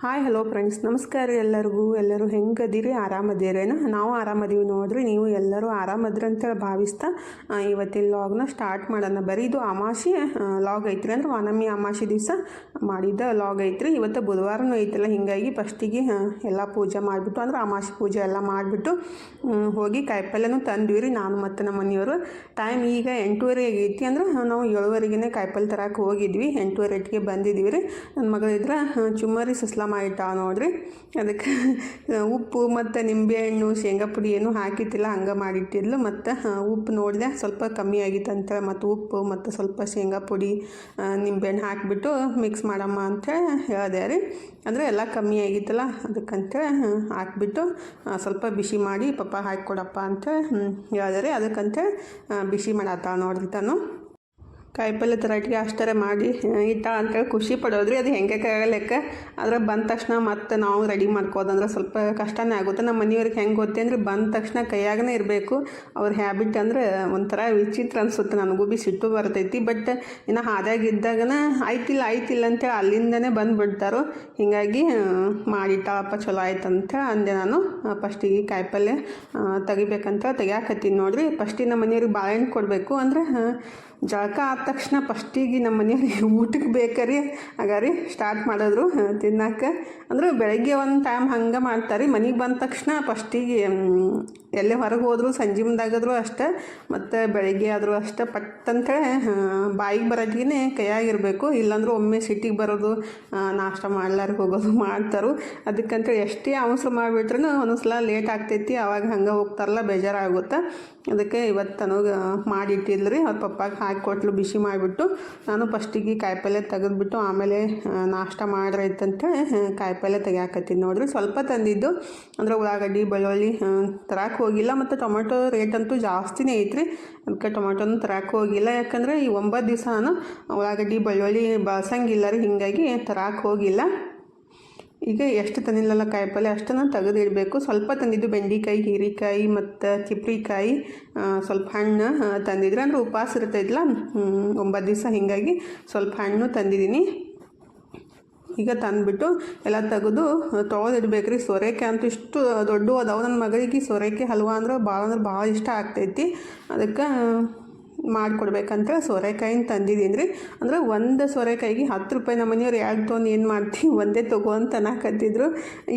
Hi hello friends ನಮಸ್ಕಾರ ಎಲ್ಲರಿಗೂ. ಎಲ್ಲರೂ ಹೆಂಗದಿರಿ? ಆರಾಮದಿರೇನ ನಾವು ಆರಾಮದೀವಿ ನೋಡ್ರಿ. ನೀವು ಎಲ್ಲರೂ ಆರಾಮದ್ರಿ ಅಂತೇಳಿ ಭಾವಿಸ್ತಾ ಇವತ್ತಿನ ಲಾಗ್ನ ಸ್ಟಾರ್ಟ್ ಮಾಡೋಣ. ಬರೀ ಇದು ಅಮಾಸಿ ಲಾಗ್ ಐತ್ರಿ ಅಂದ್ರೆ ವನಮಿ ಅಮಾಸಿ ದಿವಸ. ಮಾಡಿದ್ದ ಲಾಗ್ ಐತ್ರಿ. ಇವತ್ತು ಬುಧವಾರನೂ ಐತಲ್ಲ, ಹಿಂಗಾಗಿ ಫಸ್ಟಿಗೆ ಎಲ್ಲ ಪೂಜೆ ಮಾಡಿಬಿಟ್ಟು, ಅಂದ್ರೆ ಅಮಾಸಿ ಪೂಜೆ ಎಲ್ಲ ಮಾಡಿಬಿಟ್ಟು ಹೋಗಿ ಕಾಯಿಪಲ್ಲೆನೂ ತಂದ್ವಿ ರೀ ನಾನು ಮತ್ತು ನಮ್ಮ ಮನೆಯವರು. ಟೈಮ್ ಈಗ ಎಂಟೂವರೆ ಆಗೈತಿ ಅಂದ್ರೆ ನಾವು ಏಳುವರೆಗೆ ಕಾಯಿಪಲ್ಲೆ ತರಕ್ಕೆ ಹೋಗಿದ್ವಿ. ಎಂಟೂವರೆ ಎಟ್ಟಿಗೆ ಬಂದಿದ್ವಿ ರೀ ನನ್ನ ಮಗಳಿದ್ರ ಚುಮ್ಮರಿ ಸುಸ್ಲಾಮ ಮಾಡಿಟ್ಟ ನೋಡ್ರಿ. ಅದಕ್ಕೆ ಉಪ್ಪು ಮತ್ತು ನಿಂಬೆಹಣ್ಣು ಶೇಂಗಾ ಪುಡಿ ಏನು ಹಾಕಿತ್ತಿಲ್ಲ ಹಂಗೆ ಮಾಡಿಟ್ಟಿದ್ಲು. ಮತ್ತು ಉಪ್ಪು ನೋಡಿದೆ ಸ್ವಲ್ಪ ಕಮ್ಮಿ ಆಗಿತ್ತು ಅಂತ ಮತ್ತು ಉಪ್ಪು ಮತ್ತು ಸ್ವಲ್ಪ ಶೇಂಗಾ ಪುಡಿ ನಿಂಬೆಹಣ್ಣು ಹಾಕಿಬಿಟ್ಟು ಮಿಕ್ಸ್ ಮಾಡಮ್ಮ ಅಂತ ಹೇಳಿದೆ ರೀ. ಅಂದರೆ ಎಲ್ಲ ಕಮ್ಮಿ ಆಗಿತ್ತಲ್ಲ ಅದಕ್ಕಂತೇಳಿ ಹಾಕ್ಬಿಟ್ಟು ಸ್ವಲ್ಪ ಬಿಸಿ ಮಾಡಿ ಪಪ್ಪ ಹಾಕಿಕೊಡಪ್ಪ ಅಂತ ಹೇಳಿದೆ ರೀ. ಅದಕ್ಕಂತ ಬಿಸಿ ಮಾಡತ್ತ ನೋಡ್ರಿ ತಾನು. ಕಾಯಿಪಲ್ಲೆ ತರಾಟಿಗೆ ಅಷ್ಟರ ಮಾಡಿ ಇಟ್ಟ ಅಂತೇಳಿ ಖುಷಿ ಪಡೋದ್ರಿ. ಅದು ಹೆಂಗೆ ಕಾಯಲೆಕ್ಕ ಆದ್ರೆ ಬಂದ ತಕ್ಷಣ ಮತ್ತೆ ನಾವು ರೆಡಿ ಮಾಡ್ಕೋದಂದ್ರೆ ಸ್ವಲ್ಪ ಕಷ್ಟನೇ ಆಗುತ್ತೆ. ನಮ್ಮ ಮನೆಯವ್ರಿಗೆ ಹೆಂಗೆ ಗೊತ್ತೆ ಅಂದ್ರೆ ಬಂದ ತಕ್ಷಣ ಕೈಯಾಗನೇ ಇರಬೇಕು. ಅವ್ರ ಹ್ಯಾಬಿಟ್ ಅಂದ್ರೆ ಒಂಥರ ವಿಚಿತ್ರ ಅನಿಸುತ್ತೆ. ನನಗೂ ಬಿ ಸಿಟ್ಟು ಬರ್ತೈತಿ. ಬಟ್ ಇನ್ನು ಹಾದಾಗಿದ್ದಾಗನ ಆಯ್ತಿಲ್ಲ ಆಯ್ತಿಲ್ಲ ಅಂತೇಳಿ ಅಲ್ಲಿಂದನೇ ಬಂದುಬಿಡ್ತಾರೋ. ಹೀಗಾಗಿ ಮಾಡಿಟ್ಟಪ್ಪ ಚಲೋ ಆಯ್ತು ಅಂತ ಅಂದೆ ನಾನು. ಫಸ್ಟಿಗೆ ಕಾಯಿಪಲ್ಲೆ ತೆಗಿಬೇಕಂತ ತೆಗಿಯಾಕತ್ತೀನಿ ನೋಡ್ರಿ. ಫಸ್ಟಿಗೆ ನಮ್ಮ ಮನೆಯವ್ರಿಗೆ ಬಾಳೆಹಣ್ಣು ಕೊಡಬೇಕು ಅಂದ್ರೆ ಜಳಕ ಆದ ತಕ್ಷಣ ಫಸ್ಟಿಗೆ ನಮ್ಮ ಮನೆಯವ್ರಿಗೆ ಊಟಕ್ಕೆ ಬೇಕರಿ ಹಾಗಾರಿ ಸ್ಟಾರ್ಟ್ ಮಾಡಿದ್ರು ತಿನ್ನಕ್ಕೆ. ಅಂದ್ರೆ ಬೆಳಗ್ಗೆ ಒಂದು ಟೈಮ್ ಹಂಗೆ ಮಾಡ್ತಾರೆ, ಮನೆಗೆ ಬಂದ ತಕ್ಷಣ ಫಸ್ಟಿಗೆ ಎಲ್ಲೇ ಹೊರಗೆ ಹೋದರೂ ಸಂಜೆ ಮುಂದಾಗದ್ರು ಅಷ್ಟೇ, ಮತ್ತು ಬೆಳಗ್ಗೆ ಆದರೂ ಅಷ್ಟೇ ಪಟ್ ಅಂತೇಳಿ ಬಾಯಿಗೆ ಬರೋದಿಗೆ ಕೈಯಾಗಿರಬೇಕು. ಇಲ್ಲಾಂದ್ರೆ ಒಮ್ಮೆ ಸಿಟಿಗೆ ಬರೋದು ನಾಷ್ಟ ಮಾಡ್ಲಾರ ಹೋಗೋದು ಮಾಡ್ತಾರೋ. ಅದಕ್ಕಂತೇಳಿ ಎಷ್ಟೇ ಅವಸರ ಮಾಡಿಬಿಟ್ರೂ ಒಂದೊಂದ್ಸಲ ಲೇಟ್ ಆಗ್ತೈತಿ ಆವಾಗ ಹಂಗೆ ಹೋಗ್ತಾರಲ್ಲ, ಬೇಜಾರಾಗುತ್ತೆ. ಅದಕ್ಕೆ ಇವತ್ತು ನನಗೆ ಮಾಡಿಟ್ಟಿಲ್ಲ ರೀ ಅವ್ರ ಪಪ್ಪಾಗೆ ಹಾಕಿ ಕೊಟ್ಲು, ಬಿಸಿ ಮಾಡಿಬಿಟ್ಟು. ನಾನು ಫಸ್ಟಿಗೆ ಕಾಯಿಪಲ್ಲೆ ತೆಗೆದುಬಿಟ್ಟು, ಆಮೇಲೆ ನಾಷ್ಟ ಮಾಡ್ರೈತಂತೇಳಿ ಕಾಯಿಪಲ್ಲೆ ತೆಗಿಯಾಕತ್ತೀನಿ ನೋಡ್ರಿ. ಸ್ವಲ್ಪ ತಂದಿದ್ದು, ಅಂದ್ರೆ ಉಳ್ಳಾಗಡ್ಡಿ, ಬೆಳ್ಳುಳ್ಳಿ ತರಕ್ಕೆ ಹೋಗಿಲ್ಲ ಮತ್ತು ಟೊಮೆಟೊ ರೇಟ್ ಅಂತೂ ಜಾಸ್ತಿನೇ ಐತ್ರಿ. ಅದಕ್ಕೆ ಟೊಮೆಟೊನೂ ತರಕ್ಕೆ ಹೋಗಿಲ್ಲ. ಯಾಕಂದರೆ ಈ ಒಂಬತ್ತು ದಿವಸ ಉಳ್ಳಾಗಡ್ಡಿ, ಬೆಳ್ಳುಳ್ಳಿ ಬಳಸಂಗಿಲ್ಲ ರೀ. ಹೀಗಾಗಿ ತರಕ್ಕೆ ಹೋಗಿಲ್ಲ. ಈಗ ಎಷ್ಟು ತಂದಿಲ್ಲಲ್ಲ ಕಾಯಿಪಲ್ಲೆ ಅಷ್ಟನ್ನು ತೆಗೆದಿಡಬೇಕು. ಸ್ವಲ್ಪ ತಂದಿದ್ದು ಬೆಂಡೆಕಾಯಿ, ಹೀರೆಕಾಯಿ ಮತ್ತು ಚಿಪ್ರಿಕಾಯಿ ಸ್ವಲ್ಪ ಹಣ್ಣು ತಂದಿದ್ರೆ ಅಂದ್ರೆ ಉಪವಾಸ ಇರ್ತೈತಿಲ್ಲ ಒಂಬತ್ತು ದಿವಸ ಹೀಗಾಗಿ ಸ್ವಲ್ಪ ಹಣ್ಣು ತಂದಿದ್ದೀನಿ. ಈಗ ತಂದುಬಿಟ್ಟು ಎಲ್ಲ ತೆಗೆದು ತೊಳೆದಿಡ್ಬೇಕು ರೀ ಸೋರೆಕಾಯಿ ಅಂತೂ ಇಷ್ಟು ದೊಡ್ಡ ಅದಾವ. ನನ್ನ ಮಗಳಿಗೆ ಸೊರೆಕೆ ಹಲ್ವ ಅಂದ್ರೆ ಭಾಳ ಅಂದ್ರೆ ಭಾಳ ಇಷ್ಟ ಆಗ್ತೈತಿ. ಅದಕ್ಕೆ ಮಾಡಿಕೊಡ್ಬೇಕಂತ ಸೋರೆಕಾಯಿನ ತಂದಿದ್ದೀನಿ ರೀ ಅಂದ್ರೆ ಒಂದು ಸೋರೆಕಾಯಿಗೆ ಹತ್ತು ರೂಪಾಯಿ ನಮ್ಮ ಮನೆಯವ್ರು ಎರಡು ತೊಗೊಂಡು ಏನು ಮಾಡ್ತೀವಿ ಒಂದೇ ತಗೋ ಅಂತ ಅನ್ನಕತ್ತಿದ್ರು.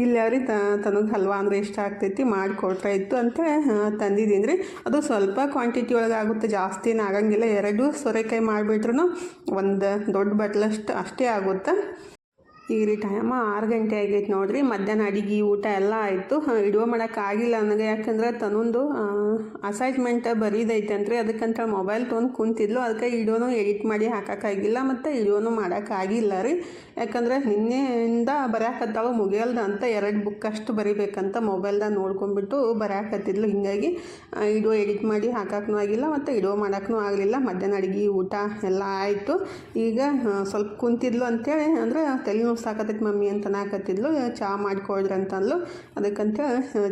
ಇಲ್ಲಿ ಅವ್ರಿಗೆ ತನಗೆ ಹಲ್ವಾ ಅಂದ್ರೆ ಇಷ್ಟ ಆಗ್ತೈತಿ ಮಾಡಿಕೊಟ್ರೆ ಇತ್ತು ಅಂತ ತಂದಿದ್ದೀನಿ ರೀ ಅದು ಸ್ವಲ್ಪ ಕ್ವಾಂಟಿಟಿ ಒಳಗೆ ಆಗುತ್ತೆ, ಜಾಸ್ತಿ ಆಗಂಗಿಲ್ಲ. ಎರಡು ಸೋರೆಕಾಯಿ ಮಾಡಿಬಿಟ್ರು ಒಂದು ದೊಡ್ಡ ಬಟ್ಲಷ್ಟು ಅಷ್ಟೇ ಆಗುತ್ತೆ. ಈಗ ರೀ ಟೈಮ ಆರು ಗಂಟೆ ಆಗೈತೆ ನೋಡ್ರಿ. ಮಧ್ಯಾಹ್ನ ಅಡಿಗೆ, ಊಟ ಎಲ್ಲ ಆಯಿತು. ಇಡುವ ಮಾಡೋಕ್ಕಾಗಿಲ್ಲ ನನಗೆ. ಯಾಕಂದ್ರೆ ತನ್ನೊಂದು ಅಸೈನ್ಮೆಂಟ್ ಬರೀದೈತೆ ಅಂತ್ರಿ. ಅದಕ್ಕಂತ ಮೊಬೈಲ್ ತೊಗೊಂಡು ಕುಂತಿದ್ಲು. ಅದಕ್ಕೆ ಇಡೋನು ಎಡಿಟ್ ಮಾಡಿ ಹಾಕೋಕ್ಕಾಗಿಲ್ಲ ಮತ್ತು ಇಡೋನು ಮಾಡೋಕ್ಕಾಗಿಲ್ಲ ರೀ. ಯಾಕಂದ್ರೆ ನಿನ್ನೆಯಿಂದ ಬರೆಯಕತ್ತಾಳು ಮುಗಿಯಲ್ದ ಅಂತ ಎರಡು ಬುಕ್ ಅಷ್ಟು ಬರಿಬೇಕಂತ ಮೊಬೈಲ್ದಾಗ ನೋಡ್ಕೊಂಡ್ಬಿಟ್ಟು ಬರೆಯಾಕತ್ತಿದ್ಲು ಹಿಂಗಾಗಿ ಇಡೋ ಎಡಿಟ್ ಮಾಡಿ ಹಾಕೋಕ್ಕೂ ಆಗಿಲ್ಲ ಮತ್ತು ಇಡೋ ಮಾಡೋಕ್ಕೂ ಆಗಲಿಲ್ಲ. ಮಧ್ಯಾಹ್ನ ಅಡಿಗೆ, ಊಟ ಎಲ್ಲ ಆಯಿತು. ಈಗ ಸ್ವಲ್ಪ ಕುಂತಿದ್ಲು ಅಂತೇಳಿ ಅಂದ್ರೆ ತಲೆ ಸಾಕತ್ತೈತಿ ಮಮ್ಮಿ ಅಂತ ನಾಕತ್ತಿದ್ಲು ಚಹಾ ಮಾಡಿಕೊಡ್ರಿ ಅಂತಂದ್ಲು. ಅದಕ್ಕಂತ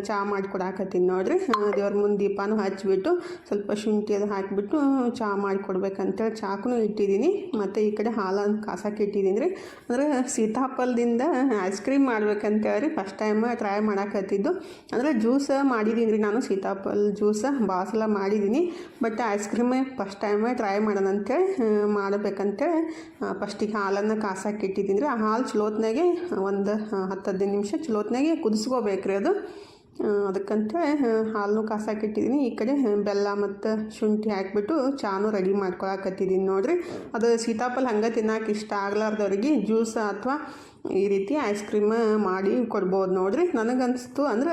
ಚಹಾ ಮಾಡಿಕೊಡಾಕತ್ತೀನಿ ನೋಡ್ರಿ. ದೇವ್ರ ಮುಂದೆ ದೀಪಾನು ಹಚ್ಚಿಬಿಟ್ಟು ಸ್ವಲ್ಪ ಶುಂಠಿ ಅದು ಹಾಕಿಬಿಟ್ಟು ಚಹಾ ಮಾಡಿಕೊಡ್ಬೇಕಂತೇಳಿ ಚಾಕು ಇಟ್ಟಿದ್ದೀನಿ. ಮತ್ತು ಈ ಕಡೆ ಹಾಲನ್ನು ಕಾಸಕ್ಕೆ ಇಟ್ಟಿದ್ದೀನಿ ರೀ. ಅಂದ್ರೆ ಸೀತಾಫಲದಿಂದ ಐಸ್ ಕ್ರೀಮ್ ಮಾಡ್ಬೇಕಂತೇಳಿ ಫಸ್ಟ್ ಟೈಮ್ ಟ್ರೈ ಮಾಡಾಕತ್ತಿದ್ದು. ಅಂದರೆ ಜ್ಯೂಸ್ ಮಾಡಿದ್ದೀನಿ ರೀ ನಾನು ಸೀತಾಫಲ ಜ್ಯೂಸ್ ಭಾಳ ಸಲ ಮಾಡಿದ್ದೀನಿ but ice cream first time try ಮಾಡೋಣ ಅಂತೇಳಿ ಮಾಡಬೇಕಂತೇಳಿ ಫಸ್ಟಿಗೆ ಹಾಲನ್ನು ಕಾಸಕ್ಕೆ ಇಟ್ಟಿದ್ದೀನಿ ರೀ. ಆ ಹಾಲು ಚಲೋತ್ನಾಗೆ ಒಂದು ಹತ್ತು ಹದಿನೈದು ನಿಮಿಷ ಚಲೋತ್ನಾಗೆ ಕುದಿಸ್ಕೋಬೇಕು ರೀ ಅದು ಅದಕ್ಕಂತೇಳಿ ಹಾಲನ್ನು ಕಾಸಾಕಿಟ್ಟಿದ್ದೀನಿ ಈ ಕಡೆ ಬೆಲ್ಲ ಮತ್ತು ಶುಂಠಿ ಹಾಕಿಬಿಟ್ಟು ಚಾನು ರೆಡಿ ಮಾಡ್ಕೊಳಕತ್ತಿದ್ದೀನಿ ನೋಡಿರಿ. ಅದು ಸೀತಾಫಲ ಹಂಗೆ ತಿನ್ನೋಕೆ ಇಷ್ಟ ಆಗ್ಲಾರ್ದವ್ರಿಗೆ ಜ್ಯೂಸ್ ಅಥವಾ ಈ ರೀತಿ ಐಸ್ ಕ್ರೀಮ್ ಮಾಡಿ ಕೊಡ್ಬೋದು ನೋಡ್ರಿ. ನನಗನ್ನಿಸ್ತು ಅಂದ್ರೆ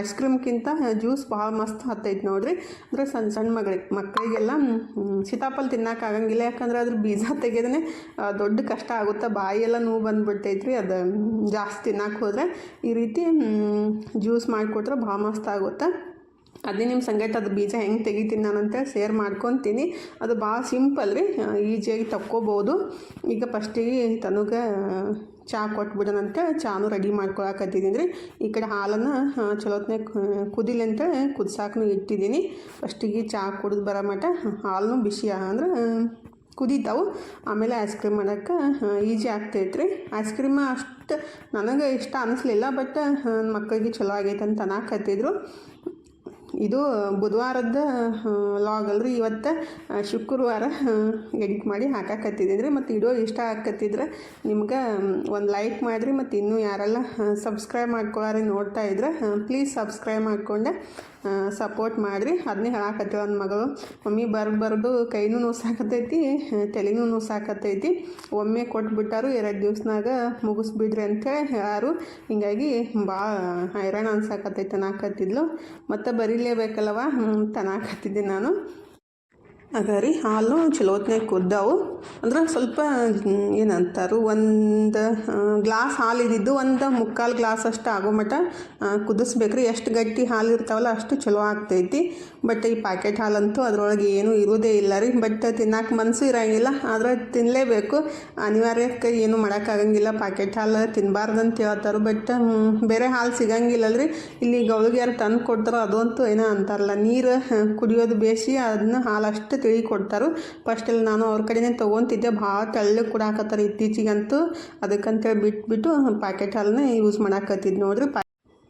ಐಸ್ ಕ್ರೀಮ್ಗಿಂತ ಜ್ಯೂಸ್ ಭಾಳ ಮಸ್ತ್ ಹತ್ತೈತೆ ನೋಡ್ರಿ. ಅಂದ್ರೆ ಸಣ್ಣ ಸಣ್ಣ ಮಗಳಿಗೆ ಮಕ್ಕಳಿಗೆಲ್ಲ ಸೀತಾಫಲ ತಿನ್ನೋಕ್ಕಾಗಂಗಿಲ್ಲ ಯಾಕಂದ್ರೆ ಅದ್ರ ಬೀಜ ತೆಗೆದೇ ದೊಡ್ಡ ಕಷ್ಟ ಆಗುತ್ತೆ. ಬಾಯಿಯೆಲ್ಲ ನೋವು ಬಂದುಬಿಡ್ತೈತ್ರಿ. ಅದು ಜಾಸ್ತಿ ತಿನ್ನಕ್ಕೆ ಹೋದರೆ ಈ ರೀತಿ ಜ್ಯೂಸ್ ಮಾಡಿಕೊಟ್ರೆ ಭಾಳ ಮಸ್ತ್ ಆಗುತ್ತೆ. ಅದೇ ನಿಮ್ಮ ಸಂಗಟ ಅದು ಬೀಜ ಹೆಂಗೆ ತೆಗಿತೀನಿ ನಾನು ಅಂತೇಳಿ ಶೇರ್ ಮಾಡ್ಕೊತೀನಿ. ಅದು ಭಾಳ ಸಿಂಪಲ್ ರೀ. ಈಜಿಯಾಗಿ ತಕ್ಕೋಬೋದು. ಈಗ ಫಸ್ಟಿಗೆ ತನಗೆ ಚಹಾ ಕೊಟ್ಬಿಡೋಣಂತ ಚಾನು ರೆಡಿ ಮಾಡ್ಕೊಳಕತ್ತಿದ್ದೀನಿ ರೀ. ಈ ಕಡೆ ಹಾಲನ್ನು ಚಲೋತ್ನೇ ಕುದಿಲಿ ಅಂತ ಕುದ್ಸಾಕನು ಇಟ್ಟಿದ್ದೀನಿ ಫಸ್ಟಿಗೆ ಚಹಾ ಕುಡಿದು ಬರೋ ಮಟ್ಟ ಹಾಲು ಬಿಸಿ ಅಂದ್ರೆ, ಕುದೀತಾವು. ಆಮೇಲೆ ಐಸ್ ಕ್ರೀಮ್ ಮಾಡೋಕ್ಕೆ ಈಜಿ ಆಗ್ತೈತೆ ರೀ. ಐಸ್ ಕ್ರೀಮ್ ಅಷ್ಟು ಅಷ್ಟು ನನಗೆ ಇಷ್ಟ ಅನಿಸ್ಲಿಲ್ಲ ಬಟ್ ಮಕ್ಕಳಿಗೆ ಚಲೋ ಆಗೈತೆ ಅಂತ ಅನ್ನಕತ್ತಿದ್ರು. ಇದು ಬುಧವಾರದ ಲಾಗ್ ಅಲ್ರಿ. ಇವತ್ತು ಶುಕ್ರವಾರ ಎಡಿಟ್ ಮಾಡಿ ಹಾಕಾಕತ್ತಿದ್ರಿ ಮತ್ತು ವಿಡಿಯೋ ಇಷ್ಟ ಆಕತ್ತಿದ್ರೆ ನಿಮ್ಗೆ ಒಂದು ಲೈಕ್ ಮಾಡಿರಿ ಮತ್ತು ಇನ್ನೂ ಯಾರೆಲ್ಲ ಸಬ್ಸ್ಕ್ರೈಬ್ ಮಾಡ್ಕೊಳ್ಳಾರಿ ನೋಡ್ತಾ ಇದ್ರೆ ಪ್ಲೀಸ್ ಸಬ್ಸ್ಕ್ರೈಬ್ ಮಾಡಿಕೊಂಡೆ. ಸಪೋರ್ಟ್ ಮಾಡಿರಿ. ಅದನ್ನೇ ಹೇಳಾಕತ್ತೀವಿ ಒಂದು ಮಗಳು. ಮಮ್ಮಿ ಬರ್ದು ಕೈನೂ ನೋಸಾಕತ್ತೈತಿ ತಲೆನೂ ನೋಸಾಕತ್ತೈತಿ. ಒಮ್ಮೆ ಕೊಟ್ಬಿಟ್ಟಾರು ಎರಡು ದಿವ್ಸನಾಗ ಮುಗಿಸ್ಬಿಡ್ರಿ ಅಂತೇಳಿ ಹೇಳಾರು. ಹಿಂಗಾಗಿ ಭಾಳ ಹೈರಾಣ ಅನ್ಸಾಕತ್ತೈತೆ ಅನ್ನಕತ್ತಿದ್ಲು. ಮತ್ತು ಬರೀಲೇಬೇಕಲ್ಲವ? ತನಾಕತ್ತಿದ್ದೆ ನಾನು. ಆಗ ರೀ ಹಾಲು ಚಲೋತ್ನಾಗ ಕುದ್ದಾವು ಅಂದ್ರೆ ಸ್ವಲ್ಪ ಏನಂತಾರೆ, ಒಂದು ಗ್ಲಾಸ್ ಹಾಲು ಇದ್ದಿದ್ದು ಒಂದು ಮುಕ್ಕಾಲು ಗ್ಲಾಸ್ ಅಷ್ಟು ಆಗೋ ಮಟ್ಟ ಕುದಿಸ್ಬೇಕ್ರಿ. ಎಷ್ಟು ಗಟ್ಟಿ ಹಾಲು ಇರ್ತಾವಲ್ಲ ಅಷ್ಟು ಚಲೋ ಆಗ್ತೈತಿ. ಬಟ್ ಈ ಪ್ಯಾಕೆಟ್ ಹಾಲಂತೂ ಅದರೊಳಗೆ ಏನೂ ಇರೋದೇ ಇಲ್ಲ ರೀ. ಬಟ್ ತಿನ್ನಕ್ಕೆ ಮನಸ್ಸು ಇರೋಂಗಿಲ್ಲ, ಆದರೆ ತಿನ್ನಲೇಬೇಕು ಅನಿವಾರ್ಯಕ್ಕೆ ಏನು ಮಾಡೋಕ್ಕಾಗಂಗಿಲ್ಲ ಪ್ಯಾಕೆಟ್ ಹಾಲು ತಿನ್ನಬಾರ್ದು ಅಂತ ಹೇಳ್ತಾರೆ. ಬಟ್ ಬೇರೆ ಹಾಲು ಸಿಗಂಗಿಲ್ಲಲ್ರಿ ಇಲ್ಲಿ ಗೌಳಿಗ್ಯಾರು ತಂದು ಕೊಡ್ತಾರೋ ಅದಂತೂ ಏನೋ ಅಂತಾರಲ್ಲ. ನೀರು ಕುಡಿಯೋದು ಬೇಸಿ ಅದನ್ನ ಹಾಲು ಅಷ್ಟು ತಿಳಿ ಕೊಡ್ತಾರೆ. ಫಸ್ಟಲ್ಲಿ ನಾನು ಅವ್ರ ಕಡೆನೇ ತೊಗೊತಿದ್ದೆ. ಭಾಳ ತೆಳ್ಳಗೆ ಕೊಡಾಕತ್ತಾರೆ ಇತ್ತೀಚಿಗಂತೂ. ಅದಕ್ಕಂತೇಳಿ ಬಿಟ್ಬಿಟ್ಟು ಪ್ಯಾಕೆಟ್ ಹಾಲನ್ನೇ ಯೂಸ್ ಮಾಡಾಕತ್ತಿದ್ದು ನೋಡ್ರಿ.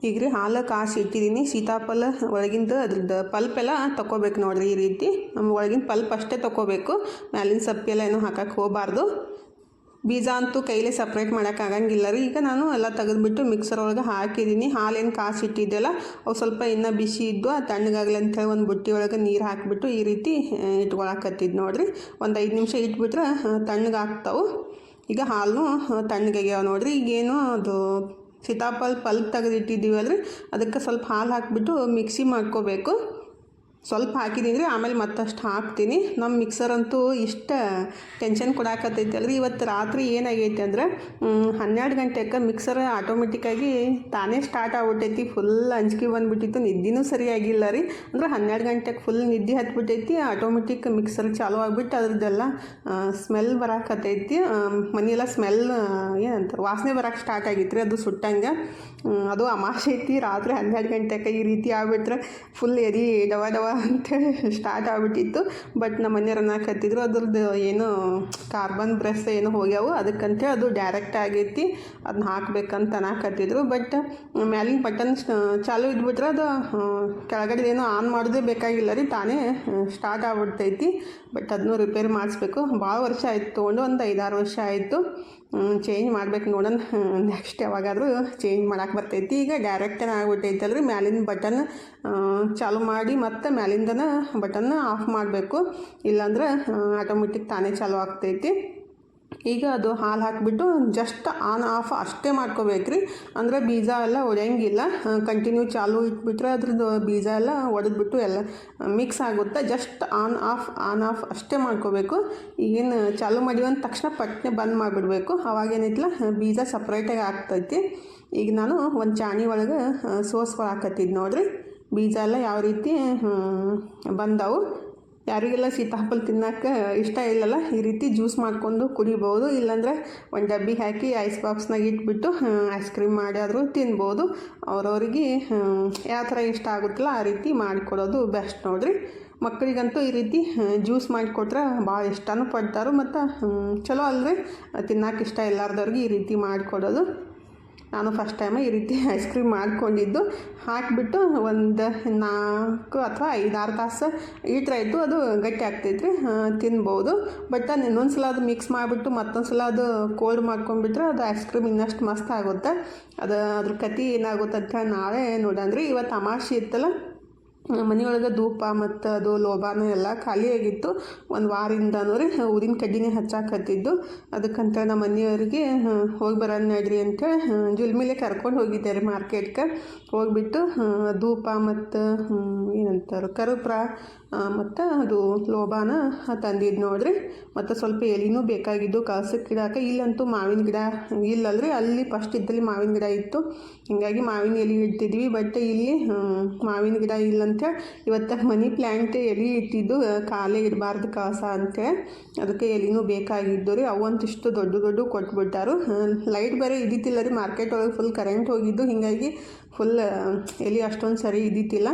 ಈಗ ರೀ ಹಾಲು ಕಾಸಿ ಇಟ್ಟಿದ್ದೀನಿ ಸೀತಾಫಲ ಒಳಗಿಂದ ಅದ್ರದ್ದು ಪಲ್ಪ್ ಎಲ್ಲ ತೊಗೋಬೇಕು ನೋಡ್ರಿ ಈ ರೀತಿ. ನಮ್ಮ ಒಳಗಿನ ಪಲ್ಪ್ ಅಷ್ಟೇ ತೊಗೋಬೇಕು ಮ್ಯಾಲಿನ ಸಪ್ಪಿ ಎಲ್ಲ ಏನೂ ಹಾಕಕ್ಕೆ ಹೋಗಬಾರ್ದು. ಬೀಜ ಅಂತೂ ಕೈಲಿ ಸಪ್ರೇಟ್ ಮಾಡೋಕ್ಕಾಗಂಗಿಲ್ಲ ರೀ. ಈಗ ನಾನು ಎಲ್ಲ ತೆಗೆದುಬಿಟ್ಟು ಮಿಕ್ಸರ್ ಒಳಗೆ ಹಾಕಿದ್ದೀನಿ. ಹಾಲೇನು ಕಾಸು ಇಟ್ಟಿದ್ದೆಲ್ಲ ಅವು ಸ್ವಲ್ಪ ಇನ್ನೂ ಬಿಸಿ ಇದ್ದು ಆ ತಣ್ಣಗಾಗಲಿ ಅಂತೇಳಿ ಒಂದು ಬುಟ್ಟಿ ಒಳಗೆ ನೀರು ಹಾಕಿಬಿಟ್ಟು ಈ ರೀತಿ ಇಟ್ಕೊಳಕತ್ತಿದ್ದು ನೋಡಿರಿ. ಒಂದು ಐದು ನಿಮಿಷ ಇಟ್ಬಿಟ್ರೆ ತಣ್ಣಗಾಗ್ತಾವೆ. ಈಗ ಹಾಲು ತಣ್ಣಗಾಗ್ಯಾವ ನೋಡಿರಿ. ಈಗೇನು ಅದು ಸೀತಾಫಲ ಪಲ್ಪ್ ತೆಗೆದಿಟ್ಟಿದ್ದೀವಲ್ರಿ. ಅದಕ್ಕೆ ಸ್ವಲ್ಪ ಹಾಲು ಹಾಕಿಬಿಟ್ಟು ಮಿಕ್ಸಿ ಮಾಡ್ಕೋಬೇಕು. ಸ್ವಲ್ಪ ಹಾಕಿದ್ದೀನಿ ರೀ, ಆಮೇಲೆ ಮತ್ತಷ್ಟು ಹಾಕ್ತೀನಿ. ನಮ್ಮ ಮಿಕ್ಸರ್ ಅಂತೂ ಇಷ್ಟ ಟೆನ್ಷನ್ ಕೊಡಾಕತ್ತೈತೆ ಅಲ್ರಿ. ಇವತ್ತು ರಾತ್ರಿ ಏನಾಗೈತೆ ಅಂದ್ರೆ ಹನ್ನೆರಡು ಗಂಟೆಗೆ ಮಿಕ್ಸರ್ ಆಟೋಮೆಟಿಕ್ಕಾಗಿ ತಾನೇ ಸ್ಟಾರ್ಟ್ ಆಗ್ಬಿಟ್ಟೈತಿ. ಫುಲ್ ಅಂಜಿಕೆ ಬಂದುಬಿಟ್ಟಿತ್ತು. ನಿದ್ದಿನೂ ಸರಿಯಾಗಿಲ್ಲ ರೀ. ಅಂದ್ರೆ ಹನ್ನೆರಡು ಗಂಟೆಗೆ ಫುಲ್ ನಿದ್ದೆ ಹತ್ಬಿಟ್ಟೈತಿ. ಆಟೋಮೆಟಿಕ್ ಮಿಕ್ಸರ್ ಚಾಲೂ ಆಗಿಬಿಟ್ಟು ಅದರದ್ದೆಲ್ಲ ಸ್ಮೆಲ್ ಬರಾಕತ್ತೈತಿ. ಮನೆಯೆಲ್ಲ ಸ್ಮೆಲ್ ಏನಂತಾರೆ, ವಾಸನೆ ಬರಕ್ಕೆ ಸ್ಟಾರ್ಟ್ ಆಗಿತ್ತು ರೀ ಅದು ಸುಟ್ಟಂಗೆ ಅದು ಅಮಾಸೆ ಐತಿ. ರಾತ್ರಿ ಹನ್ನೆರಡು ಗಂಟೆಗೆ ಈ ರೀತಿ ಆಗ್ಬಿಟ್ರೆ ಫುಲ್ ಎದಿ ಡವ ಡವ ಅಂತೇಳಿ ಸ್ಟಾರ್ಟ್ ಆಗ್ಬಿಟ್ಟಿತ್ತು. ಬಟ್ ನಮ್ಮ ಮನೆಯವ್ರು ಕತ್ತಿದ್ರು, ಅದ್ರದ್ದು ಏನು ಕಾರ್ಬನ್ ಬ್ರೆಸ್ ಏನು ಹೋಗ್ಯಾವು. ಅದಕ್ಕಂತೇಳಿ ಅದು ಡೈರೆಕ್ಟ್ ಆಗೈತಿ. ಅದನ್ನ ಹಾಕ್ಬೇಕಂತ ಅನ್ನಕತ್ತಿದ್ರು ಬಟ್ ಮ್ಯಾಲಿನ ಬಟನ್ ಚಾಲು ಇದ್ಬಿಟ್ರೆ ಅದು ಕೆಳಗಡೆ ಏನೋ ಆನ್ ಮಾಡೋದೇ ಬೇಕಾಗಿಲ್ಲ ರೀ. ತಾನೇ ಸ್ಟಾರ್ಟ್ ಆಗ್ಬಿಡ್ತೈತಿ. ಬಟ್ ಅದನ್ನು ರಿಪೇರ್ ಮಾಡಿಸ್ಬೇಕು. ಭಾಳ ವರ್ಷ ಆಯ್ತು ತೊಗೊಂಡು. ಒಂದು ಐದಾರು ವರ್ಷ ಆಯಿತು. ಚೇಂಜ್ ಮಾಡ್ಬೇಕು ನೋಡೋಣ. ನೆಕ್ಸ್ಟ್ ಯಾವಾಗಾದರೂ ಚೇಂಜ್ ಮಾಡೋಕೆ ಬರ್ತೈತಿ. ಈಗ ಡೈರೆಕ್ಟ್ ಆಗ್ಬಿಟ್ಟೈತಲ್ರಿ. ಮ್ಯಾಲಿನ ಬಟನ್ ಚಾಲು ಮಾಡಿ ಮತ್ತೆ ಮ್ಯಾಲಿಂದನ ಬಟನ್ನ ಆಫ್ ಮಾಡಬೇಕು. ಇಲ್ಲಾಂದ್ರೆ ಆಟೋಮೆಟಿಕ್ ತಾನೇ ಚಾಲು ಆಗ್ತೈತಿ. ಈಗ ಅದು ಹಾಲು ಹಾಕಿಬಿಟ್ಟು ಜಸ್ಟ್ ಆನ್ ಆಫ್ ಅಷ್ಟೇ ಮಾಡ್ಕೋಬೇಕ್ರಿ. ಅಂದರೆ ಬೀಜ ಎಲ್ಲ ಒಡೆಯಂಗಿಲ್ಲ. ಕಂಟಿನ್ಯೂ ಚಾಲು ಇಟ್ಬಿಟ್ರೆ ಅದ್ರದ್ದು ಬೀಜ ಎಲ್ಲ ಒಡೆದ್ಬಿಟ್ಟು ಎಲ್ಲ ಮಿಕ್ಸ್ ಆಗುತ್ತೆ. Just on off on off ಅಷ್ಟೇ ಮಾಡ್ಕೋಬೇಕು. ಈಗೇನು ಚಾಲು ಮಾಡಿದ ತಕ್ಷಣ ಪಟ್ನೆ ಬಂದ್ ಮಾಡಿಬಿಡ್ಬೇಕು. ಅವಾಗೇನೈತಿಲ್ಲ ಬೀಜ ಸಪ್ರೇಟಾಗಿ ಆಗ್ತೈತಿ. ಈಗ ನಾನು ಒಂದು ಚಾಣಿ ಒಳಗೆ ಸೋಸ್ಕೊಳಕತ್ತಿದ್ದು ನೋಡ್ರಿ. ಬೀಜ ಎಲ್ಲ ಯಾವ ರೀತಿ ಬಂದವು. ಯಾರಿಗೆಲ್ಲ ಸೀತಾಫಲ ತಿನ್ನಕ್ಕೆ ಇಷ್ಟ ಇಲ್ಲಲ್ಲ, ಈ ರೀತಿ ಜ್ಯೂಸ್ ಮಾಡ್ಕೊಂಡು ಕುಡಿಬೋದು. ಇಲ್ಲಾಂದ್ರೆ ಒಂದು ಡಬ್ಬಿ ಹಾಕಿ ಐಸ್ ಬಾಕ್ಸ್ನಾಗ ಇಟ್ಬಿಟ್ಟು ಐಸ್ ಕ್ರೀಮ್ ಮಾಡಿಯಾದರೂ ತಿನ್ಬೋದು. ಅವ್ರವ್ರಿಗೆ ಯಾವ ಥರ ಇಷ್ಟ ಆಗುತ್ತಲ್ಲ ಆ ರೀತಿ ಮಾಡಿಕೊಡೋದು ಬೆಸ್ಟ್ ನೋಡ್ರಿ. ಮಕ್ಕಳಿಗಂತೂ ಈ ರೀತಿ ಜ್ಯೂಸ್ ಮಾಡಿಕೊಟ್ರೆ ಭಾಳ ಇಷ್ಟನೂ ಪಡ್ತಾರೆ. ಮತ್ತು ಚಲೋ ಅಲ್ಲರಿ ತಿನ್ನಕ್ಕೆ ಇಷ್ಟ ಇಲ್ಲಾರ್ದವ್ರಿಗೆ ಈ ರೀತಿ ಮಾಡಿಕೊಡೋದು. ನಾನು ಫಸ್ಟ್ ಟೈಮ್ ಈ ರೀತಿ ಐಸ್ ಕ್ರೀಮ್ ಮಾಡ್ಕೊಂಡಿದ್ದು. ಹಾಕಿಬಿಟ್ಟು ಒಂದು ನಾಲ್ಕು ಅಥವಾ ಐದಾರು ತಾಸು ಇಟ್ರಾಯ್ತು ಅದು ಗಟ್ಟಿ ಆಗ್ತೈತ್ರಿ ತಿನ್ಬೋದು. ಬಟ್ ನಾನು ಇನ್ನೊಂದು ಸಲ ಅದು ಮಿಕ್ಸ್ ಮಾಡಿಬಿಟ್ಟು ಮತ್ತೊಂದು ಸಲ ಅದು ಕೋಲ್ಡ್ ಮಾಡ್ಕೊಂಡ್ಬಿಟ್ರೆ ಅದು ಐಸ್ ಕ್ರೀಮ್ ಇನ್ನಷ್ಟು ಮಸ್ತ್ ಆಗುತ್ತೆ. ಅದು ಅದ್ರ ಕತಿ ಏನಾಗುತ್ತೆ ಅಂತ ನಾಳೆ ನೋಡನ್ರಿ ಇವತ್ತು ತಮಾಷೆ ಇತ್ತಲ್ಲ ಮನೆಯೊಳಗೆ ಧೂಪ ಮತ್ತು ಅದು ಲೋಬಾನು ಎಲ್ಲ ಖಾಲಿಯಾಗಿತ್ತು ಒಂದು ವಾರದಿಂದನೂ ರೀ ಊರಿನ ಕಡ್ಡಿನೇ ಹಚ್ಚಾಕತ್ತಿದ್ದು. ಅದಕ್ಕಂತ ನಮ್ಮ ಮನೆಯವರಿಗೆ ಹೋಗಿ ಬರೋಣ ನಡ್ರಿ ಅಂತೇಳಿ ಜುಲ್ಮಿಲೆ ಕರ್ಕೊಂಡು ಹೋಗಿದ್ದೆ ರೀ ಮಾರ್ಕೆಟ್ಗೆ. ಹೋಗಿಬಿಟ್ಟು ಧೂಪ ಮತ್ತು ಏನಂತಾರೆ, ಕರುಪ್ರ ಮತ್ತು ಅದು ಲೋಬಾನ ತಂದಿದ್ದು ನೋಡ್ರಿ. ಮತ್ತು ಸ್ವಲ್ಪ ಎಲಿನೂ ಬೇಕಾಗಿದ್ದು ಕಳ್ಸಕ್ಕೆ ಇಡಾಕ ಇಲ್ಲಂತೂ ಮಾವಿನ ಗಿಡ ಇಲ್ಲಲ್ರಿ. ಅಲ್ಲಿ ಫಸ್ಟ್ ಇದ್ದಲ್ಲಿ ಮಾವಿನ ಗಿಡ ಇತ್ತು. ಹೀಗಾಗಿ ಮಾವಿನ ಎಲೆ ಇಡ್ತಿದ್ವಿ. ಬಟ್ ಇಲ್ಲಿ ಮಾವಿನ ಗಿಡ ಇಲ್ಲಂತೇಳಿ ಇವತ್ತು ಮನಿ ಪ್ಲ್ಯಾಂಟ್ ಎಲೆ ಇಟ್ಟಿದ್ದು ಕಾಲೇ ಇಡಬಾರ್ದು ಕಸ ಅಂತೇಳಿ ಅದಕ್ಕೆ ಎಲಿನೂ ಬೇಕಾಗಿದ್ದು ರೀ. ಅವಂತಿಷ್ಟು ದೊಡ್ಡ ದೊಡ್ಡ ಕೊಟ್ಬಿಟ್ಟಾರು. ಲೈಟ್ ಬೇರೆ ಇದ್ದಿತ್ತಿಲ್ಲ ರೀ. ಮಾರ್ಕೆಟ್ ಒಳಗೆ ಫುಲ್ ಕರೆಂಟ್ ಹೋಗಿದ್ದು. ಹೀಗಾಗಿ ಫುಲ್ ಎಲೆ ಅಷ್ಟೊಂದು ಸರಿ ಇದ್ದಿತ್ತಿಲ್ಲ.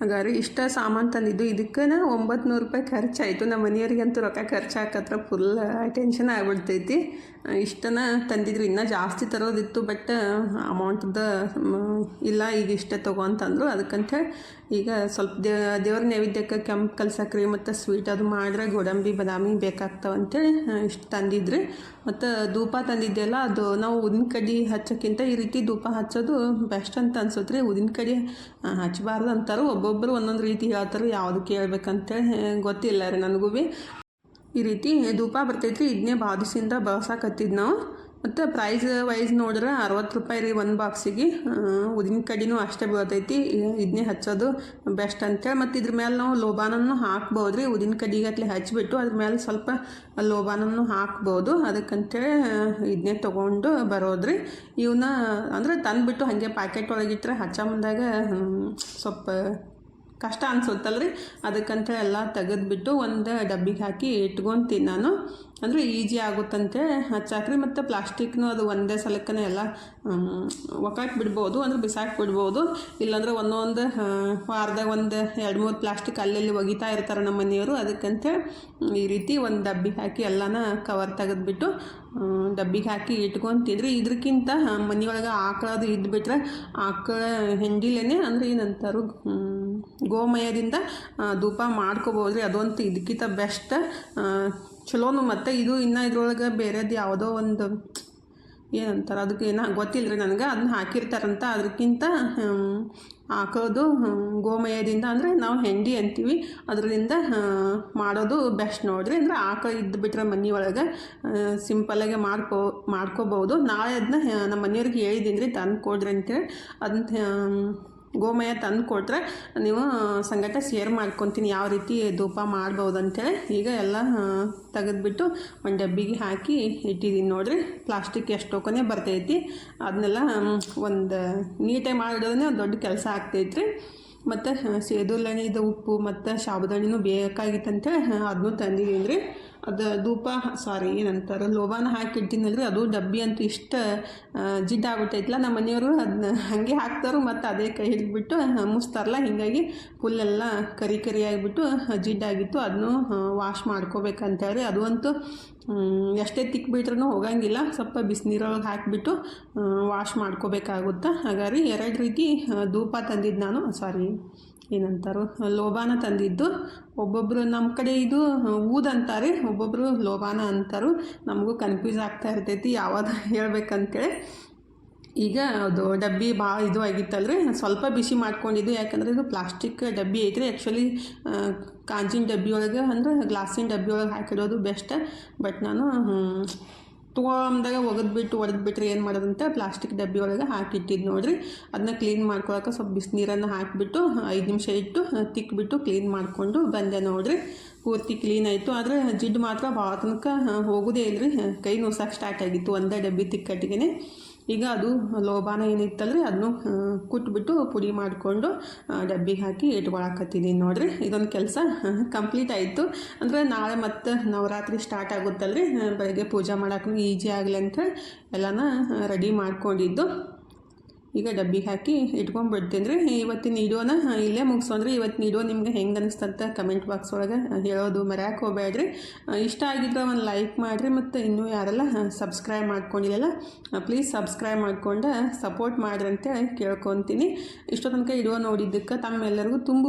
ಹಾಗಾದ್ರೆ ಇಷ್ಟ ಸಾಮಾನು ತಂದಿದ್ದು ಇದಕ್ಕೆ ಒಂಬತ್ತು ನೂರು ರೂಪಾಯಿ ಖರ್ಚಾಯಿತು. ನಮ್ಮ ಮನೆಯವ್ರಿಗಂತೂ ರೊಕ್ಕ ಖರ್ಚು ಹಾಕತ್ರ ಫುಲ್ ಟೆನ್ಷನ್ ಆಗ್ಬಿಡ್ತೈತಿ ಇಷ್ಟನ ತಂದಿದ್ರು ಇನ್ನೂ ಜಾಸ್ತಿ ತರೋದಿತ್ತು ಬಟ್ ಅಮೌಂಟ್ದ ಇಲ್ಲ, ಈಗ ಇಷ್ಟೇ ತಗೋ ಅಂತಂದರು. ಅದಕ್ಕಂತ ಈಗ ಸ್ವಲ್ಪ ದೇವ್ರ ನೈವೇದ್ಯಕ್ಕೆ ಕೆಂಪು ಕಲ್ಸಕ್ರಿ, ಮತ್ತು ಸ್ವೀಟ್ ಅದು ಮಾಡಿದ್ರೆ ಗೋಡಂಬಿ, ಬಾದಾಮಿ ಬೇಕಾಗ್ತಾವೆ ಅಂತೇಳಿ ಇಷ್ಟು ತಂದಿದ್ರಿ. ಮತ್ತು ಧೂಪ ತಂದಿದ್ದೆಲ್ಲ ಅದು ನಾವು ಉದಿನ ಕಡ್ಡಿ ಹಚ್ಚೋಕ್ಕಿಂತ ಈ ರೀತಿ ಧೂಪ ಹಚ್ಚೋದು ಬೆಸ್ಟ್ ಅಂತ ಅನ್ಸುತ್ತೆ ರೀ. ಉದಿನ ಕಡ್ಡಿ ಹಚ್ಚಬಾರ್ದು ಅಂತಾರೆ. ಒಬ್ಬೊಬ್ಬರು ಒಂದೊಂದು ರೀತಿ ಹೇಳ್ತಾರೆ ಯಾವುದು ಕೇಳ್ಬೇಕಂತೇಳಿ ಗೊತ್ತಿಲ್ಲ ರೀ ನನಗೂ ಈ ರೀತಿ ಧೂಪ ಬರ್ತೈತ್ರಿ ಇದನ್ನೇ ಬಳಸಕತ್ತಿದ್ದು ಬಳಸಾಕತ್ತಿದ್ದು ನಾವು. ಮತ್ತು ಪ್ರೈಸ್ ವೈಸ್ ನೋಡಿದ್ರೆ ಅರವತ್ತು ರೂಪಾಯಿ ರೀ ಒಂದು ಬಾಕ್ಸಿಗೆ ಉದಿನ ಕಡಿನೂ ಅಷ್ಟೇ ಬೀಳ್ತೈತಿ. ಇದನ್ನೇ ಹಚ್ಚೋದು ಬೆಸ್ಟ್ ಅಂತೇಳಿ. ಮತ್ತು ಇದ್ರ ಮೇಲೆ ನಾವು ಲೋಬಾನನ್ನು ಹಾಕ್ಬೋದು ರೀ. ಉದಿನ ಕಡ್ಡಿಗಟ್ಲೆ ಹಚ್ಚಿಬಿಟ್ಟು ಅದ್ರ ಮೇಲೆ ಸ್ವಲ್ಪ ಲೋಬಾನನ್ನು ಹಾಕ್ಬೋದು. ಅದಕ್ಕಂತೇಳಿ ಇದನ್ನೇ ತೊಗೊಂಡು ಬರೋದ್ರಿ ಇವನ್ನ ಅಂದರೆ ತಂದುಬಿಟ್ಟು ಹಾಗೆ ಪ್ಯಾಕೆಟ್ ಒಳಗಿಟ್ರೆ ಹಚ್ಚ ಮುಂದಾಗ ಸ್ವಲ್ಪ ಕಷ್ಟ ಅನ್ಸುತ್ತಲ್ರಿ? ಅದಕ್ಕಂತ ಎಲ್ಲ ತೆಗೆದುಬಿಟ್ಟು ಒಂದು ಡಬ್ಬಿಗೆ ಹಾಕಿ ಇಟ್ಕೊತೀನಿ ನಾನು. ಅಂದರೆ ಈಜಿ ಆಗುತ್ತಂತೆ ಹಚ್ಚಾಕ್ರಿ. ಮತ್ತು ಪ್ಲಾಸ್ಟಿಕ್ನು ಅದು ಒಂದೇ ಸಲಕ್ಕನೇ ಎಲ್ಲ ಒಕ್ಕಾಕಿ ಬಿಡ್ಬೋದು, ಅಂದ್ರೆ ಬಿಸಾಕಿ ಬಿಡ್ಬೋದು. ಇಲ್ಲಾಂದ್ರೆ ಒಂದೊಂದು ವಾರದಾಗ ಒಂದು ಎರಡು ಮೂರು ಪ್ಲಾಸ್ಟಿಕ್ ಅಲ್ಲೆಲ್ಲಿ ಒಗಿತಾ ಇರ್ತಾರೆ ನಮ್ಮ ಮನೆಯವರು. ಅದಕ್ಕಂತ ಈ ರೀತಿ ಒಂದು ಡಬ್ಬಿಗೆ ಹಾಕಿ ಎಲ್ಲನ ಕವರ್ ತೆಗೆದುಬಿಟ್ಟು ಡಬ್ಬಿಗೆ ಹಾಕಿ ಇಟ್ಕೊತಿದ್ರಿ ಇದಕ್ಕಿಂತ ಮನೆಯೊಳಗೆ ಆಕಳದು ಇದ್ಬಿಟ್ರೆ ಆಕಳ ಹೆಂಡಿಲೇನೆ ಅಂದರೆ ಏನಂತಾರು ಗೋಮಯದಿಂದ ಧೂಪ ಮಾಡ್ಕೋಬೋದು ರೀ ಅದೊಂದು ಇದಕ್ಕಿಂತ ಬೆಸ್ಟ್. ಚಲೋನು ಮತ್ತು ಇದು ಇನ್ನು ಇದ್ರೊಳಗೆ ಬೇರೆದು ಯಾವುದೋ ಒಂದು ಏನಂತಾರೆ, ಅದಕ್ಕೆ ಏನೋ ಗೊತ್ತಿಲ್ಲ ರೀ ನನಗೆ. ಅದನ್ನ ಹಾಕಿರ್ತಾರಂತ. ಅದಕ್ಕಿಂತ ಹಾಕೋದು ಗೋಮಯದಿಂದ. ಅಂದರೆ ನಾವು ಹೆಂಡಿ ಅಂತೀವಿ. ಅದರಿಂದ ಮಾಡೋದು ಬೆಸ್ಟ್ ನೋಡಿರಿ. ಅಂದರೆ ಆಕಳ ಇದ್ದು ಬಿಟ್ರೆ ಮನೆ ಒಳಗೆ ಸಿಂಪಲ್ಲಾಗೆ ಮಾಡ್ಕೋ, ಮಾಡ್ಕೋಬೋದು. ನಾಳೆ ಅದನ್ನ ನಮ್ಮ ಮನೆಯವ್ರಿಗೆ ಹೇಳಿದ್ದೀನಿ ರೀ ತಂದು ಕೊಡ್ರಿ ಅಂತೇಳಿ ಅದನ್ನ ಗೋಮಯ ತಂದು ಕೊಟ್ಟರೆ ನೀವು ಸಂಗಟ ಶೇರ್ ಮಾಡ್ಕೊತೀನಿ, ಯಾವ ರೀತಿ ಧೂಪ ಮಾಡ್ಬೋದು ಅಂತೇಳಿ ಈಗ ಎಲ್ಲ ತೆಗೆದ್ಬಿಟ್ಟು ಒಂದು ಡಬ್ಬಿಗೆ ಹಾಕಿ ಇಟ್ಟಿದ್ದೀನಿ ನೋಡಿರಿ. ಪ್ಲಾಸ್ಟಿಕ್ ಎಷ್ಟೋಕನೇ ಬರ್ತೈತಿ ಅದನ್ನೆಲ್ಲ ಒಂದು ನೀಟಾಗಿ ಮಾಡಿಡೋದೇ ಒಂದು ದೊಡ್ಡ ಕೆಲಸ ಆಗ್ತೈತ್ರಿ. ಮತ್ತು ಸೇದುಲಣಿದು ಉಪ್ಪು ಮತ್ತು ಸಾಬುದಾಣಿನೂ ಬೇಕಾಗಿತ್ತಂತೇಳಿ ಅದನ್ನೂ ತಂದಿದ್ದೀನಿ ರೀ ಅದು ಧೂಪ ಸಾರಿ ಏನಂತಾರೆ ಲೋಬಾನ ಹಾಕಿಡ್ತೀನಲ್ರಿ ಅದು ಡಬ್ಬಿ ಅಂತೂ ಇಷ್ಟು ಜಿಡ್ಡಾಗ್ಬಿಟ್ಟೈತಲ್ಲ ನಮ್ಮ ಮನೆಯವರು ಅದನ್ನ ಹಾಗೆ ಹಾಕ್ತಾರೋ, ಮತ್ತು ಅದೇ ಕೈ ಹಿಡಿದ್ಬಿಟ್ಟು ಮುಸ್ತಾರಲ್ಲ ಹೀಗಾಗಿ ಫುಲ್ಲೆಲ್ಲ ಕರಿ ಕರಿ ಆಗಿಬಿಟ್ಟು ಜಿಡ್ಡಾಗಿತ್ತು ಅದನ್ನು ವಾಶ್ ಮಾಡ್ಕೋಬೇಕಂತೇಳಿ ಅದು ಅಂತೂ ಎಷ್ಟೇ ತಿಕ್ಬಿಟ್ರೂ ಹೋಗಂಗಿಲ್ಲ, ಸ್ವಲ್ಪ ಬಿಸಿನೀರೊಳಗೆ ಹಾಕಿಬಿಟ್ಟು ವಾಶ್ ಮಾಡ್ಕೋಬೇಕಾಗುತ್ತೆ ಹಾಗಾಗಿ ಎರಡು ರೀತಿ ಧೂಪ ತಂದಿದ್ದು ನಾನು ಸಾರಿ ಏನಂತಾರೋ ಲೋಬಾನ ತಂದಿದ್ದು. ಒಬ್ಬೊಬ್ಬರು ನಮ್ಮ ಕಡೆ ಇದು ಊದ್ ಅಂತಾರೆ ಒಬ್ಬೊಬ್ಬರು ಲೋಬಾನ ಅಂತಾರು. ನಮಗೂ ಕನ್ಫ್ಯೂಸ್ ಆಗ್ತಾ ಇರ್ತೈತಿ, ಯಾವಾಗ ಹೇಳ್ಬೇಕಂತೇಳಿ ಈಗ ಅದು ಡಬ್ಬಿ ಭಾಳ ಇದು ಆಗಿತ್ತಲ್ರಿ, ಸ್ವಲ್ಪ ಬಿಸಿ ಮಾಡ್ಕೊಂಡಿದ್ದು. ಯಾಕಂದರೆ ಇದು ಪ್ಲಾಸ್ಟಿಕ್ ಡಬ್ಬಿ ಐತ್ರಿ. ಆ್ಯಕ್ಚುಲಿ ಕಾಂಜಿನ ಡಬ್ಬಿ ಒಳಗೆ ಅಂದ್ರೆ ಗ್ಲಾಸಿನ ಡಬ್ಬಿ ಒಳಗೆ ಹಾಕಿಡೋದು ಬೆಸ್ಟ್ ಬಟ್ ನಾನು ತೊಗೊಂಬಂದಾಗ ಒಗೆದ್ಬಿಟ್ಟು, ಒಡೆದ್ಬಿಟ್ರೆ ಏನು ಮಾಡೋದಂತ? ಪ್ಲಾಸ್ಟಿಕ್ ಡಬ್ಬಿ ಒಳಗೆ ಹಾಕಿಟ್ಟಿದ್ದು ನೋಡಿರಿ. ಅದನ್ನ ಕ್ಲೀನ್ ಮಾಡ್ಕೊಳಕ್ಕೆ ಸ್ವಲ್ಪ ಬಿಸಿನೀರನ್ನು ಹಾಕಿಬಿಟ್ಟು, ಐದು ನಿಮಿಷ ಇಟ್ಟು, ತಿಕ್ಬಿಟ್ಟು ಕ್ಲೀನ್ ಮಾಡಿಕೊಂಡು ಬಂದೆ ನೋಡಿರಿ. ಪೂರ್ತಿ ಕ್ಲೀನ್ ಆಯಿತು. ಆದರೆ ಜಿಡ್ಡು ಮಾತ್ರ ಭಾಳ ತನಕ ಹೋಗೋದೇ ಇಲ್ಲರಿ ಕೈ ನೋಸಕ್ಕೆ ಸ್ಟಾರ್ಟ್ ಆಗಿತ್ತು. ಒಂದೇ ಡಬ್ಬಿ ತಿಕ್ಕಟ್ಟಿಗೆ ಈಗ ಅದು ಲೋಬಾನ ಏನಿತ್ತಲ್ರಿ ಅದನ್ನು ಕುಟ್ಬಿಟ್ಟು ಪುಡಿ ಮಾಡಿಕೊಂಡು ಡಬ್ಬಿಗೆ ಹಾಕಿ ಇಟ್ಕೊಳಕತ್ತಿದ್ದೀನಿ ನೋಡಿರಿ. ಇದೊಂದು ಕೆಲಸ ಕಂಪ್ಲೀಟ್ ಆಯಿತು. ಅಂದರೆ ನಾಳೆ ಮತ್ತೆ ನವರಾತ್ರಿ ಸ್ಟಾರ್ಟ್ ಆಗುತ್ತಲ್ರಿ. ಬೆಳಗ್ಗೆ ಪೂಜೆ ಮಾಡೋಕ್ಕೂ ಈಜಿ ಆಗಲಿ ಅಂತ ಎಲ್ಲನ ರೆಡಿ ಮಾಡ್ಕೊಂಡಿದ್ದು. ಈಗ ಡಬ್ಬಿಗೆ ಹಾಕಿ ಇಟ್ಕೊಂಡ್ಬಿಡ್ತೀನಿ ರೀ ಇವತ್ತಿನ ವಿಡಿಯೋನ ಇಲ್ಲೇ ಮುಗಿಸೋನ್ರಿ ಇವತ್ತಿನ ವಿಡಿಯೋ ನಿಮ್ಗೆ ಹೆಂಗೆ ಅನಿಸ್ತಂತ ಕಮೆಂಟ್ ಬಾಕ್ಸ್ ಒಳಗೆ ಹೇಳೋದು ಮರ್ಯಾಕೆ ಹೋಗ್ಬೇಡ್ರಿ. ಇಷ್ಟ ಆಗಿದ್ರೆ ಒಂದು ಲೈಕ್ ಮಾಡಿರಿ ಮತ್ತು ಇನ್ನೂ ಯಾರೆಲ್ಲ ಸಬ್ಸ್ಕ್ರೈಬ್ ಮಾಡ್ಕೊಂಡಿಲ್ಲ ಪ್ಲೀಸ್ ಸಬ್ಸ್ಕ್ರೈಬ್ ಮಾಡ್ಕೊಂಡು ಸಪೋರ್ಟ್ ಮಾಡ್ರಿ ಅಂತ ಕೇಳ್ಕೊತೀನಿ. ಇಷ್ಟೋ ತನಕ ವಿಡಿಯೋ ನೋಡಿದ್ದಕ್ಕೆ ತಮ್ಮೆಲ್ಲರಿಗೂ ತುಂಬ